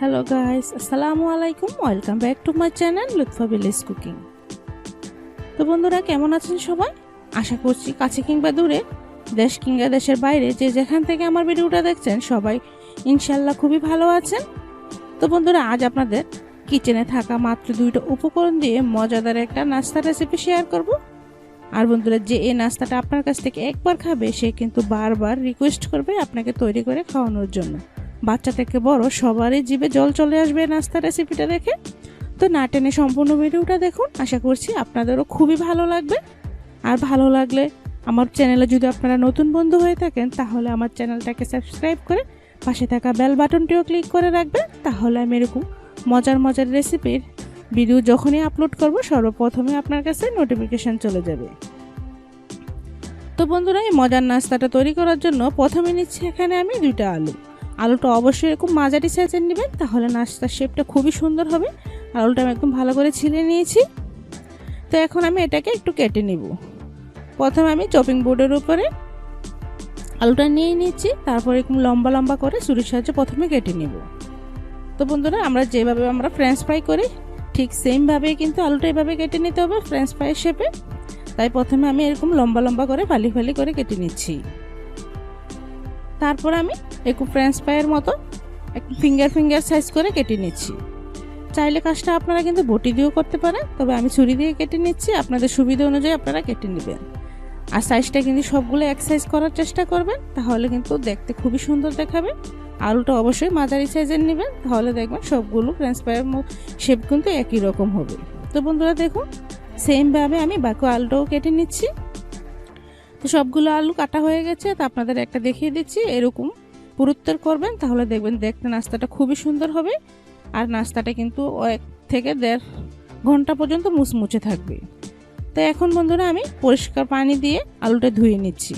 Hello guys আসসালামু আলাইকুম welcome back to my channel Lutfa village cooking তো বন্ধুরা, কেমন আছেন সবাই? আশা করছি কাছে কিংবা দূরে, দেশ কিংবা দেশের বাইরে, যে যেখান থেকে আমার ভিডিওটা দেখছেন, সবাই ইনশাল্লাহ খুবই ভালো আছেন। তো বন্ধুরা, আজ আপনাদের কিচেনে থাকা মাত্র দুইটা উপকরণ দিয়ে মজাদার একটা নাস্তা রেসিপি শেয়ার করব। আর বন্ধুরা, যে এই নাস্তাটা আপনার কাছ থেকে একবার খাবে, সে কিন্তু বারবার রিকোয়েস্ট করবে আপনাকে তৈরি করে খাওয়ানোর জন্য। বাচ্চা থেকে বড় সবারই জিভে জল চলে আসবে নাস্তা রেসিপিটা দেখে। তো না টেনে সম্পূর্ণ ভিডিওটা দেখুন, আশা করছি আপনাদেরও খুবই ভালো লাগবে। আর ভালো লাগলে আমার চ্যানেলে যদি আপনারা নতুন বন্ধু হয়ে থাকেন, তাহলে আমার চ্যানেলটাকে সাবস্ক্রাইব করে পাশে থাকা বেল বাটনটিও ক্লিক করে রাখবেন। তাহলে আমি এরকম মজার মজার রেসিপির ভিডিও যখনই আপলোড করব, সর্বপ্রথমে আপনার কাছে নোটিফিকেশান চলে যাবে। তো বন্ধুরা, এই মজার নাস্তাটা তৈরি করার জন্য প্রথমে নিচ্ছি এখানে আমি দুইটা আলু। আলুটা অবশ্যই এরকম মাঝারি সাইজের নেবেন, তাহলে নাস্তার শেপটা খুবই সুন্দর হবে। আলুটা আমি একদম ভালো করে ছিলে নিয়েছি। তো এখন আমি এটাকে একটু কেটে নিব। প্রথমে আমি চপিং বোর্ডের উপরে আলুটা নিয়ে নিচ্ছি তারপর এরকম লম্বা লম্বা করে ছুরির সাহায্যে প্রথমে কেটে নিব। তো বন্ধুরা, আমরা যেভাবে আমরা ফ্রেঞ্চ ফ্রাই করি, ঠিক সেমভাবেই কিন্তু আলুটা এভাবে কেটে নিতে হবে ফ্রেঞ্চ ফ্রাইয়ের শেপে তাই প্রথমে আমি এরকম লম্বা লম্বা করে ফালি ফালি করে কেটে নিচ্ছি। তারপর আমি একটু ফ্রেঞ্চ ফ্রাইয়ের মতো একটু ফিঙ্গার ফিঙ্গার সাইজ করে কেটে নিচ্ছি। চাইলে কাজটা আপনারা কিন্তু বটি দিয়েও করতে পারেন, তবে আমি ছুরি দিয়ে কেটে নিচ্ছি। আপনাদের সুবিধা অনুযায়ী আপনারা কেটে নেবেন। আর সাইজটা কিন্তু সবগুলো এক সাইজ করার চেষ্টা করবেন, তাহলে কিন্তু দেখতে খুবই সুন্দর দেখাবে। আলুটা অবশ্যই মাঝারি সাইজের নেবেন, তাহলে দেখবেন সবগুলো ফ্রেঞ্চ ফ্রাইয়ের শেপ কিন্তু একই রকম হবে। তো বন্ধুরা দেখুন সেমভাবে আমি বাকি আলুটাও কেটে নিচ্ছি। তো সবগুলো আলু কাটা হয়ে গেছে, তো আপনাদের একটা দেখিয়ে দিচ্ছি, এরকম পুরুত্তর করবেন, তাহলে দেখবেন দেখতে নাস্তাটা খুবই সুন্দর হবে, আর নাস্তাটা কিন্তু এক থেকে দেড় ঘণ্টা পর্যন্ত মুচমুচে থাকবে। তো এখন বন্ধুরা আমি পরিষ্কার পানি দিয়ে আলুটা ধুয়ে নিচ্ছি।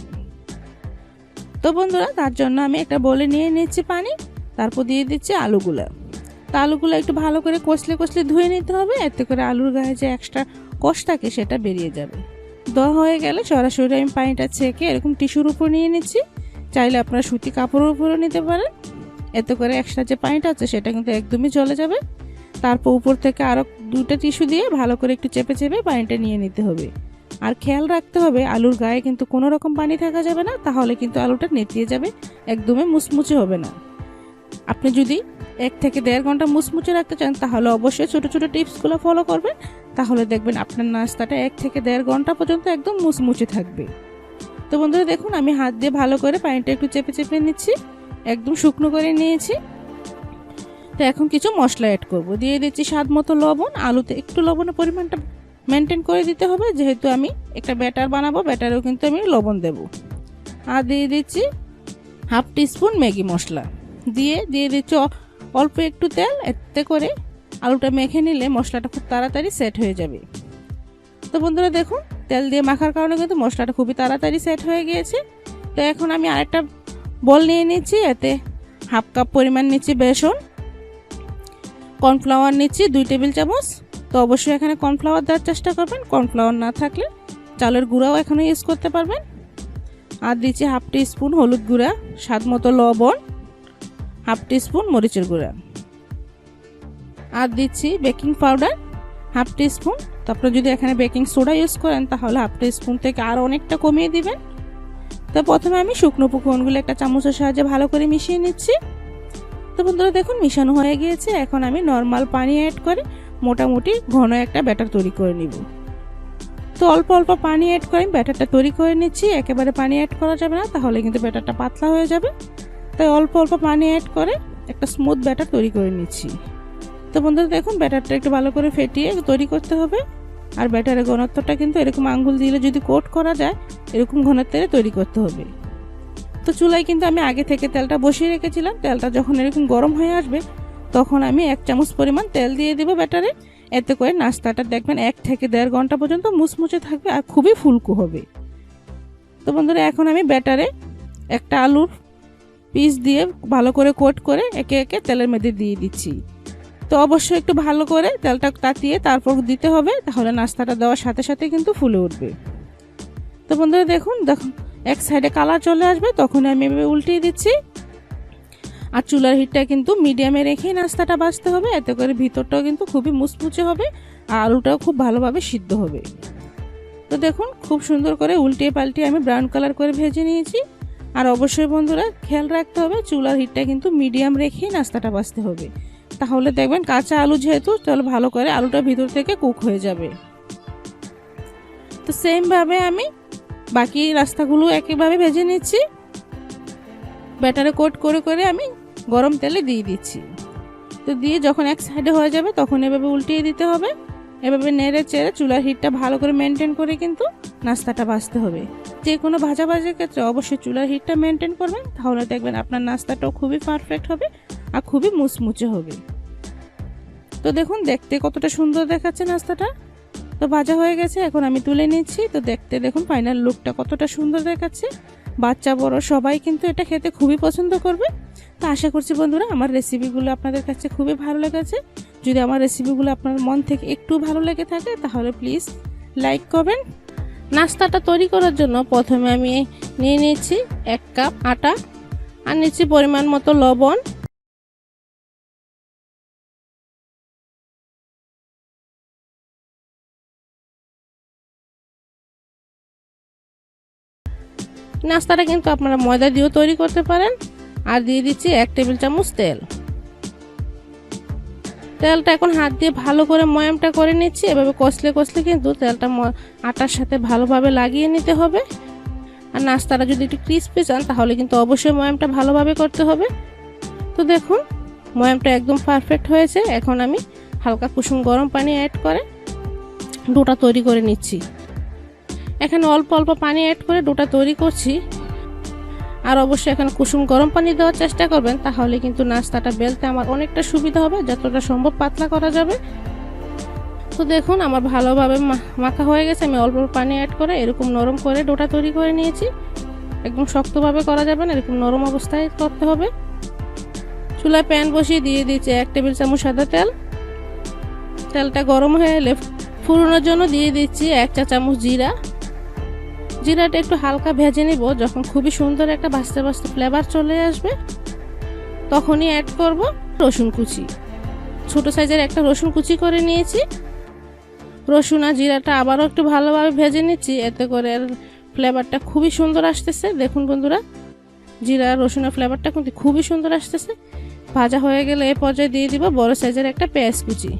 তো বন্ধুরা, তার জন্য আমি একটা বলে নিয়ে নিচ্ছি পানি, তারপর দিয়ে দিচ্ছি আলুগুলো। তো আলুগুলো একটু ভালো করে কষলে কষলে ধুয়ে নিতে হবে, এতে করে আলুর গায়ে যে এক্সট্রা কষ থাকে সেটা বেরিয়ে যাবে। দেওয়া হয়ে গেলে সরাসরি আমি পানিটা ছেঁকে এরকম টিস্যুর উপর নিয়ে নিচ্ছি। চাইলে আপনারা সুতি কাপড়ের উপরও নিতে পারেন। এতে করে এক্সট্রা যে পানিটা আছে সেটা কিন্তু একদমই চলে যাবে। তারপর উপর থেকে আরও দুটো টিস্যু দিয়ে ভালো করে একটু চেপে চেপে পানিটা নিয়ে নিতে হবে। আর খেয়াল রাখতে হবে, আলুর গায়ে কিন্তু কোনো রকম পানি থাকা যাবে না, তাহলে কিন্তু আলুটা নেতিয়ে যাবে, একদমই মুচমুচে হবে না। আপনি যদি এক থেকে দেড় ঘণ্টা মুচমুচে রাখতে চান, তাহলে অবশ্যই ছোটো ছোটো টিপসগুলো ফলো করবেন। তাহলে দেখবেন আপনার নাস্তাটা এক থেকে দেড় ঘণ্টা পর্যন্ত একদম মুচমুচে থাকবে। তো বন্ধুরা, দেখুন, আমি হাত দিয়ে ভালো করে পানিটা একটু চেপে চেপে নিচ্ছি, একদম শুকনো করে নিয়েছি। তো এখন কিছু মশলা অ্যাড করব। দিয়ে দিচ্ছি স্বাদ মতো লবণ। আলুতে একটু লবণের পরিমাণটা মেনটেন করে দিতে হবে। যেহেতু আমি একটা ব্যাটার বানাবো, ব্যাটারেও কিন্তু আমি লবণ দেব। আর দিয়ে দিচ্ছি হাফ টিস্পুন ম্যাগি মশলা। দিয়ে দিয়ে দিচ্ছি অল্প একটু তেল, এতে করে আলুটা মেখে নিলে মশলাটা খুব তাড়াতাড়ি সেট হয়ে যাবে। তো বন্ধুরা দেখুন, তেল দিয়ে মাখার কারণে কিন্তু মশলাটা খুবই তাড়াতাড়ি সেট হয়ে গিয়েছে। তো এখন আমি আরেকটা বল নিয়ে নিচ্ছি, এতে হাফ কাপ পরিমাণ নিচ্ছি বেসন কর্নফ্লাওয়ার নিচ্ছি দুই টেবিল চামচ। তো অবশ্যই এখানে কর্নফ্লাওয়ার দেওয়ার চেষ্টা করবেন কর্নফ্লাওয়ার না থাকলে চালের গুঁড়াও এখানে ইউজ করতে পারবেন। আর দিচ্ছি হাফ টি স্পুন হলুদ গুঁড়া স্বাদ মতো লবণ। হাফ টি স্পুন মরিচের গুঁড়া। আর দিচ্ছি baking powder, half teaspoon তারপরে যদি এখানে বেকিং সোডা ইউজ করেন, তাহলে হাফ টি স্পুন থেকে আরও অনেকটা কমিয়ে দিবেন। তো প্রথমে আমি শুকনো পুকুনগুলো একটা চামচের সাহায্যে ভালো করে মিশিয়ে নিচ্ছি। তো বন্ধুরা দেখুন, মিশানো হয়ে গিয়েছে। এখন আমি নর্মাল পানি অ্যাড করে মোটামুটি ঘন একটা ব্যাটার তৈরি করে নিব। তো অল্প অল্প পানি অ্যাড করে আমি ব্যাটারটা তৈরি করে নিচ্ছি। একেবারে পানি অ্যাড করা যাবে না, তাহলে কিন্তু ব্যাটারটা পাতলা হয়ে যাবে। তাই অল্প অল্প পানি অ্যাড করে একটা স্মুথ ব্যাটার তৈরি করে নিচ্ছি। তো বন্ধুরা দেখুন, ব্যাটারটা একটু ভালো করে ফেটিয়ে তৈরি করতে হবে। আর ব্যাটারের ঘনত্বটা কিন্তু এরকম আঙ্গুল দিলে যদি কোট করা যায়, এরকম ঘনত্বের তৈরি করতে হবে। তো চুলায় কিন্তু আমি আগে থেকে তেলটা বসিয়ে রেখেছিলাম। তেলটা যখন এরকম গরম হয়ে আসবে, তখন আমি এক চামচ পরিমাণ তেল দিয়ে দেবো ব্যাটারে। এতে করে নাস্তাটা দেখবেন এক থেকে দেড় ঘণ্টা পর্যন্ত মুচমুচে থাকবে আর খুবই ফুলকু হবে। তো বন্ধুরা, এখন আমি ব্যাটারে একটা আলুর পিস দিয়ে ভালো করে কোট করে একে একে তেলের মধ্যে দিয়ে দিচ্ছি। তো অবশ্যই একটু ভালো করে তেলটা তাতিয়ে তারপর দিতে হবে, তাহলে নাস্তাটা দেওয়ার সাথে সাথে কিন্তু ফুলে উঠবে। তো বন্ধুরা দেখুন দেখুন, এক সাইডে কালার চলে আসবে তখন আমি এভাবে উল্টিয়ে দিচ্ছি। আর চুলার হিটটা কিন্তু মিডিয়ামে রেখেই নাস্তাটা বাঁচতে হবে, এতে করে ভিতরটাও কিন্তু খুবই মুচমুচে হবে, আর আলুটাও খুব ভালোভাবে সিদ্ধ হবে। তো দেখুন, খুব সুন্দর করে উল্টিয়ে পাল্টিয়ে আমি ব্রাউন কালার করে ভেজে নিয়েছি। আর অবশ্যই বন্ধুরা, খেয়াল রাখতে হবে, চুলার হিটটা কিন্তু মিডিয়াম রেখেই নাস্তাটা বাঁচতে হবে। তাহলে দেখবেন কাঁচা আলু যেহেতু, তাহলে ভালো করে আলুটা ভিতর থেকে কুক হয়ে যাবে। তো সেমভাবে আমি বাকি রাস্তাগুলো একইভাবে ভেজে নিচ্ছি। ব্যাটারে কোট করে করে আমি গরম তেলে দিয়ে দিচ্ছি। তো দিয়ে যখন এক সাইডে হয়ে যাবে, তখন এভাবে উল্টিয়ে দিতে হবে। এভাবে নেড়ে চেড়ে চুলার হিটটা ভালো করে মেনটেন করে কিন্তু নাস্তাটা বাঁচতে হবে। যে কোনো ভাজা ভাজার ক্ষেত্রে অবশ্যই চুলার হিটটা মেনটেন করবেন, তাহলে দেখবেন আপনার নাস্তাটাও খুবই পারফেক্ট হবে আর খুবই মুচমুচে হবে। তো দেখুন, দেখতে কতটা সুন্দর দেখাচ্ছে নাস্তাটা। তো ভাজা হয়ে গেছে, এখন আমি তুলে নিচ্ছি। তো দেখতে দেখুন ফাইনাল লুকটা কতটা সুন্দর দেখাচ্ছে। বাচ্চা, বড় সবাই কিন্তু এটা খেতে খুবই পছন্দ করবে। তো আশা করছি বন্ধুরা, আমার রেসিপিগুলো আপনাদের কাছে খুবই ভালো লেগেছে। যদি আমার রেসিপিগুলো আপনার মন থেকে একটু ভালো লেগে থাকে, তাহলে প্লিজ লাইক করবেন নাস্তাটা তৈরি করার জন্য প্রথমে আমি নিয়ে নিচ্ছি এক কাপ আটা, আর নিচ্ছি পরিমাণ মতো লবণ। নাস্তাটা কিন্তু আপনারা ময়দা দিয়েও তৈরি করতে পারেন। আর দিয়ে দিচ্ছি এক টেবিল চামচ তেল। তেলটা এখন হাত দিয়ে ভালো করে ময়ামটা করে নিচ্ছি। এভাবে কষলে কষলে কিন্তু তেলটা আটার সাথে ভালোভাবে লাগিয়ে নিতে হবে। আর নাস্তাটা যদি একটু ক্রিস্পি চান, তাহলে কিন্তু অবশ্যই ময়ামটা ভালোভাবে করতে হবে। তো দেখুন, ময়ামটা একদম পারফেক্ট হয়েছে। এখন আমি হালকা কুসুম গরম পানি অ্যাড করে ডোটা তৈরি করে নিচ্ছি। এখানে অল্প অল্প পানি অ্যাড করে ডোটা তৈরি করছি। আর অবশ্যই এখানে কুসুম গরম পানি দেওয়ার চেষ্টা করবেন, তাহলে কিন্তু নাস্তাটা বেলতে আমার অনেকটা সুবিধা হবে, যতটা সম্ভব পাতলা করা যাবে। তো দেখুন, আমার ভালোভাবে মাখা হয়ে গেছে, আমি অল্প অল্প পানি অ্যাড করে এরকম নরম করে ডোটা তৈরি করে নিয়েছি। একদম শক্তভাবে করা যাবে না, এরকম নরম অবস্থায় করতে হবে। চুলায় প্যান বসিয়ে দিয়ে দিয়েছি এক টেবিল চামচ সাদা তেল। তেলটা গরম হয়ে এলে ফুরোনোর জন্য দিয়ে দিচ্ছি এক চা চামচ জিরা। জিরাটা একটু হালকা ভেজে নিব। যখন খুবই সুন্দর একটা বাঁচতে বাঁচতে ফ্লেভার চলে আসবে, তখনই অ্যাড করব রসুন কুচি। ছোট সাইজের একটা রসুন কুচি করে নিয়েছি। রসুন আর জিরাটা আবারও একটু ভালোভাবে ভেজে নিচ্ছি, এতে করে ফ্লেভারটা খুবই সুন্দর আসতেছে। দেখুন বন্ধুরা, জিরা রসুনের ফ্লেভারটা কিন্তু খুবই সুন্দর আসতেছে। ভাজা হয়ে গেলে এ পর্যায়ে দিয়ে দিব বড় সাইজের একটা পেঁয়াজ কুচি।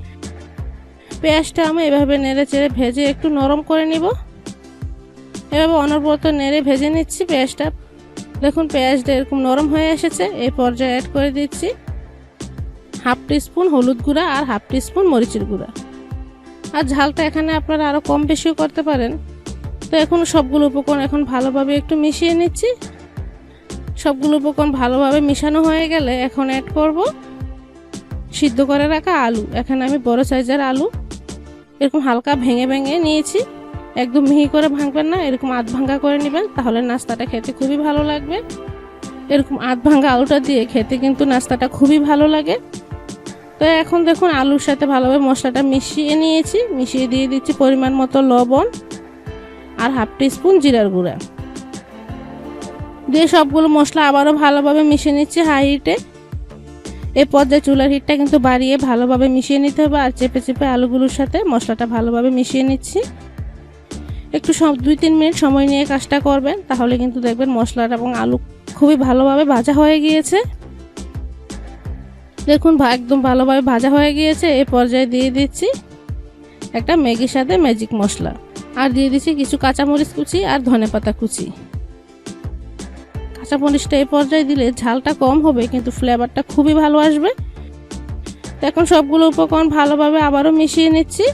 পেঁয়াজটা আমি এভাবে নেড়ে চেড়ে ভেজে একটু নরম করে নিব। এভাবে অনবরত নেড়ে ভেজে নিচ্ছি পেঁয়াজটা। দেখুন, পেঁয়াজটা এরকম নরম হয়ে এসেছে। এই পর্যায়ে অ্যাড করে দিচ্ছি হাফ স্পুন হলুদ গুঁড়া আর হাফ স্পুন মরিচের গুঁড়া। আর ঝালটা এখানে আপনারা আরও কম বেশিও করতে পারেন। তো এখন সবগুলো উপকরণ এখন ভালোভাবে একটু মিশিয়ে নিচ্ছি। সবগুলো উপকরণ ভালোভাবে মিশানো হয়ে গেলে এখন অ্যাড করব সিদ্ধ করে রাখা আলু। এখানে আমি বড় সাইজের আলু। এরকম হালকা ভেঙে ভেঙে নিয়েছি। একদম মিহি করে ভাঙবেন না, এরকম আধ ভাঙ্গা করে নেবেন, তাহলে নাস্তাটা খেতে খুবই ভালো লাগবে। এরকম আধ ভাঙ্গা আলুটা দিয়ে খেতে কিন্তু নাস্তাটা খুবই ভালো লাগে। তো এখন দেখুন আলুর সাথে ভালোভাবে মশলাটা মিশিয়ে নিয়েছি, মিশিয়ে দিয়ে দিচ্ছি পরিমাণ মতো লবণ আর হাফ স্পুন জিরার গুঁড়া। দিয়ে সবগুলো মশলা আবারও ভালোভাবে মিশিয়ে নিচ্ছি হাই হিটে। এই পর্যায়ে চুলার হিটটা কিন্তু বাড়িয়ে ভালোভাবে মিশিয়ে নিতে হবে আর চেপে চেপে আলুগুলোর সাথে মশলাটা ভালোভাবে মিশিয়ে নিচ্ছি। একটু সব দুই, তিন মিনিট সময় নিয়ে কাজটা করবেন, তাহলে কিন্তু দেখবেন মশলাটা এবং আলু খুবই ভালোভাবে ভাজা হয়ে গিয়েছে। দেখুন একদম ভালোভাবে ভাজা হয়ে গিয়েছে, এ পর্যায়ে দিয়ে দিচ্ছি একটা ম্যাগির সাথে ম্যাজিক মশলা। আর দিয়ে দিচ্ছি কিছু কাঁচামরিচ কুচি আর ধনে পাতা কুচি। কাঁচামরিচটা এই পর্যায়ে দিলে ঝালটা কম হবে, কিন্তু ফ্লেভারটা খুবই ভালো আসবে। তো এখন সবগুলো উপকরণ ভালোভাবে আবারও মিশিয়ে নিচ্ছি।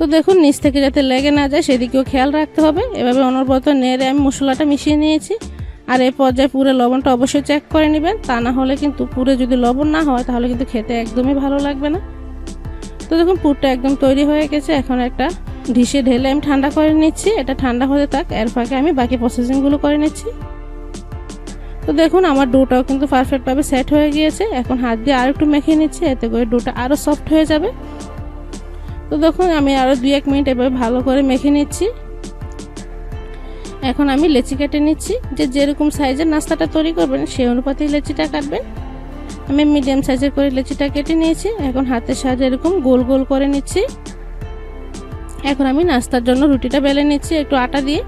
তো দেখুন, নিচ থেকে যাতে লেগে না যায়, সেদিকেও খেয়াল রাখতে হবে। এভাবে অনবরত নেড়ে আমি মশলাটা মিশিয়ে নিয়েছি। আর এই পর্যায়ে পুরো লবণটা অবশ্যই চেক করে নেবেন। তা না হলে কিন্তু পুরে যদি লবণ না হয়, তাহলে কিন্তু খেতে একদমই ভালো লাগবে না। তো দেখুন, পুরটা একদম তৈরি হয়ে গেছে। এখন একটা ডিশে ঢেলে আমি ঠান্ডা করে নিচ্ছি। এটা ঠান্ডা হতে থাক, এর ফাঁকে আমি বাকি প্রসেসিংগুলো করে নিচ্ছি। তো দেখুন, আমার ডোটাও কিন্তু পারফেক্টভাবে সেট হয়ে গিয়েছে। এখন হাত দিয়ে আর একটু মেখে নিচ্ছি, এতে করে ডোটা আরও সফট হয়ে যাবে। তো দেখুন, আমি আরও দুই এক মিনিট এভাবে ভালো করে মেখে নিচ্ছি। এখন আমি লেচি কেটে নিচ্ছি। যে যেরকম সাইজের নাস্তাটা তৈরি করবেন, সেই অনুপাতেই লেচিটা কাটবেন। আমি মিডিয়াম সাইজের করে লেচিটা কেটে নিয়েছি। এখন হাতের সাহায্যে এরকম গোল গোল করে নিচ্ছি। এখন আমি নাস্তার জন্য রুটিটা বেলে নিচ্ছি একটু আটা দিয়ে।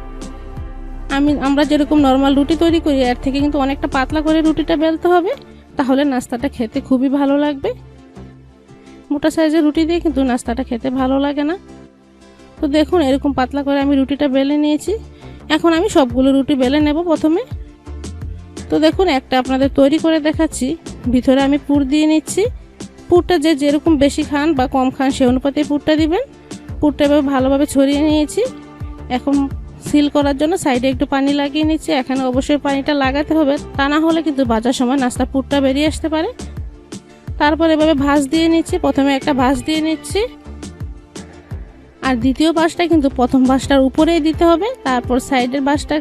আমি, আমরা যেরকম নর্মাল রুটি তৈরি করি, এর থেকে কিন্তু অনেকটা পাতলা করে রুটিটা বেলতে হবে। তাহলে নাস্তাটা খেতে খুবই ভালো লাগবে। মোটা সাইজের রুটি দিয়ে কিন্তু নাস্তাটা খেতে ভালো লাগে না। তো দেখুন, এরকম পাতলা করে আমি রুটিটা বেলে নিয়েছি। এখন আমি সবগুলো রুটি বেলে নেব প্রথমে। তো দেখুন, একটা আপনাদের তৈরি করে দেখাচ্ছি। ভিতরে আমি পুর দিয়ে নিচ্ছি। পুরটা যে যেরকম বেশি খান বা কম খান সে অনুপাতে পুরটা দিবেন। পুরটা এভাবে ভালোভাবে ছড়িয়ে নিয়েছি। এখন সিল করার জন্য সাইডে একটু পানি লাগিয়ে নিচ্ছি। এখানে অবশ্যই পানিটা লাগাতে হবে। তা না হলে কিন্তু বাজার সময় নাস্তা পুরটা বেরিয়ে আসতে পারে। তারপর এভাবে ভাঁজ দিয়ে নিচ্ছি। প্রথমে একটা ভাঁজ দিয়ে নিচ্ছি। আর দ্বিতীয় বাঁশটা কিন্তু প্রথম বাঁশটার উপরেই দিতে হবে। তারপর সাইডের বাঁশটা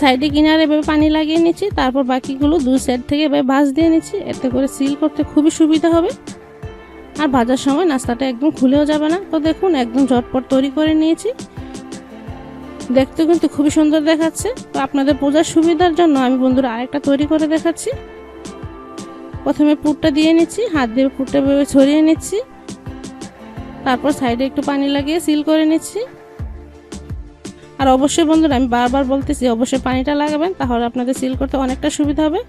সাইডে কিনারে এভাবে পানি লাগিয়ে নিচ্ছি। তারপর বাকিগুলো দু সাইড থেকে এভাবে ভাঁজ দিয়ে নিচ্ছি। এতে করে সিল করতে খুবই সুবিধা হবে। আর ভাজার সময় নাস্তাটা একদম খুলেও যাবে না। তো দেখুন, একদম ঝটপট তৈরি করে নিয়েছি। দেখতে কিন্তু খুবই সুন্দর দেখাচ্ছে। তো আপনাদের পূজার সুবিধার জন্য আমি বন্ধুরা আরেকটা তৈরি করে দেখাচ্ছি। প্রথমে পুরটা দিয়ে নিচ্ছি, হাত দিয়ে পুরটা ছড়িয়ে নিচ্ছি। তারপর সাইডে একটু পানি লাগিয়ে সিল করে নিচ্ছি। আর অবশ্যই বন্ধুরা, আমি বারবার বলতেছি, অবশ্যই পানিটা লাগাবেন, তাহলে আপনাদের সিল করতে অনেকটা সুবিধা হবে।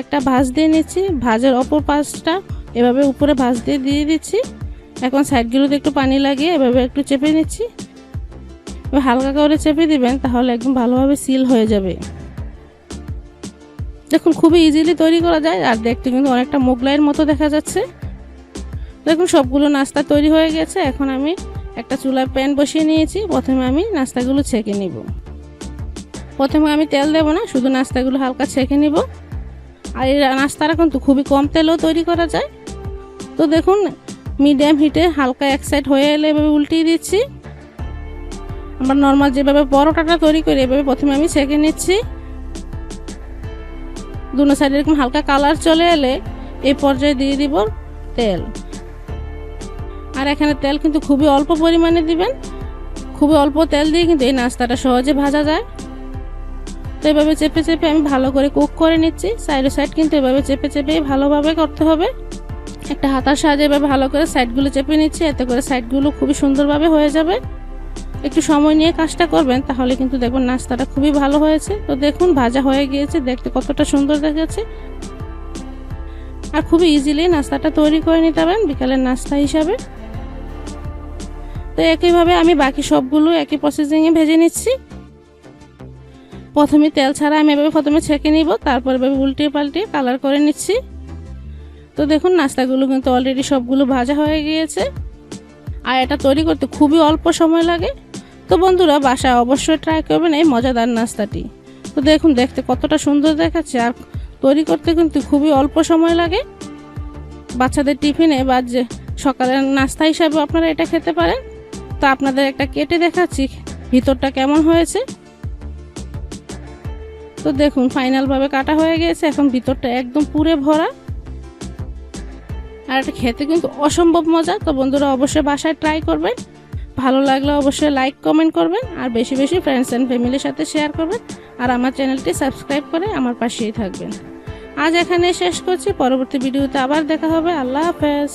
একটা ভাঁজ দিয়ে নিচ্ছি, ভাজের অপর পাশটা এভাবে উপরে ভাঁজ দিয়ে দিয়ে দিচ্ছি। এখন সাইডগুলোতে একটু পানি লাগিয়ে এভাবে একটু চেপে নিচ্ছি। হালকা করে চেপে দিবেন, তাহলে একদম ভালোভাবে সিল হয়ে যাবে। দেখুন, খুবই ইজিলি তৈরি করা যায়, আর দেখতে কিন্তু অনেকটা মোগলাইয়ের মতো দেখা যাচ্ছে। দেখুন, সবগুলো নাস্তা তৈরি হয়ে গেছে। এখন আমি একটা চুলায় প্যান বসিয়ে নিয়েছি। প্রথমে আমি নাস্তাগুলো ছেঁকে নিব। প্রথমে আমি তেল দেবো না, শুধু নাস্তাগুলো হালকা ছেঁকে নিব। আর এই নাস্তাটা কিন্তু খুবই কম তেলেও তৈরি করা যায়। তো দেখুন মিডিয়াম হিটে হালকা এক সাইড হয়ে এলে এভাবে উল্টিয়ে দিচ্ছি। আমরা নর্মাল যেভাবে পরোটাটা তৈরি করি, এভাবে প্রথমে আমি ছেঁকে নিচ্ছি। দুনো সাইডে এরকম হালকা কালার চলে এলে এই পর্যায়ে দিয়ে দিব তেল। আর এখানে তেল কিন্তু খুবই অল্প পরিমাণে দিবেন। খুবই অল্প তেল দিয়ে কিন্তু এই নাস্তাটা সহজে ভাজা যায়। তো এভাবে চেপে চেপে আমি ভালো করে কুক করে নিচ্ছি। সাইডে সাইড কিন্তু এভাবে চেপে চেপেই ভালোভাবে করতে হবে। একটা হাতার সাহায্যে এভাবে ভালো করে সাইডগুলো চেপে নিচ্ছি। এতে করে সাইডগুলো খুবই সুন্দরভাবে হয়ে যাবে। একটু সময় নিয়ে কাজটা করবেন, তাহলে কিন্তু দেখুন নাস্তাটা খুবই ভালো হয়েছে। তো দেখুন, ভাজা হয়ে গিয়েছে, দেখতে কতটা সুন্দর দেখাচ্ছে। আর খুবই ইজিলি নাস্তাটা তৈরি করে নিতে পারেন বিকালের নাস্তা হিসাবে। তো একইভাবে আমি বাকি সবগুলো একই প্রসেসিংয়ে ভেজে নিচ্ছি। প্রথমে তেল ছাড়া আমি এভাবে প্রথমে ছেঁকে নিব, তারপর এভাবে উল্টিয়ে পাল্টিয়ে কালার করে নিচ্ছি। তো দেখুন, নাস্তাগুলো কিন্তু অলরেডি সবগুলো ভাজা হয়ে গিয়েছে। আর এটা তৈরি করতে খুবই অল্প সময় লাগে। তো বন্ধুরা, বাসায় অবশ্যই ট্রাই করবেন এই মজাদার নাস্তাটি। তো দেখুন, দেখতে কতটা সুন্দর দেখাচ্ছে আর তৈরি করতে কিন্তু খুবই অল্প সময় লাগে। বাচ্চাদের টিফিনে বা যে সকালের নাস্তা হিসাবে আপনারা এটা খেতে পারেন। তো আপনাদের একটা কেটে দেখাচ্ছি, ভিতরটা কেমন হয়েছে। তো দেখুন, ফাইনালভাবে কাটা হয়ে গেছে, এখন ভিতরটা একদম পুরে ভরা। আর এটা খেতে কিন্তু অসম্ভব মজা, তো বন্ধুরা অবশ্যই বাসায় ট্রাই করবেন। ভালো লাগলে অবশ্যই লাইক কমেন্ট করবেন আর বেশি বেশি ফ্রেন্ডস অ্যান্ড ফ্যামিলির সাথে শেয়ার করবেন আর আমার চ্যানেলটি সাবস্ক্রাইব করে আমার পাশেই থাকবেন। আজ এখানে শেষ করছি, পরবর্তী ভিডিওতে আবার দেখা হবে। আল্লাহ হাফেজ।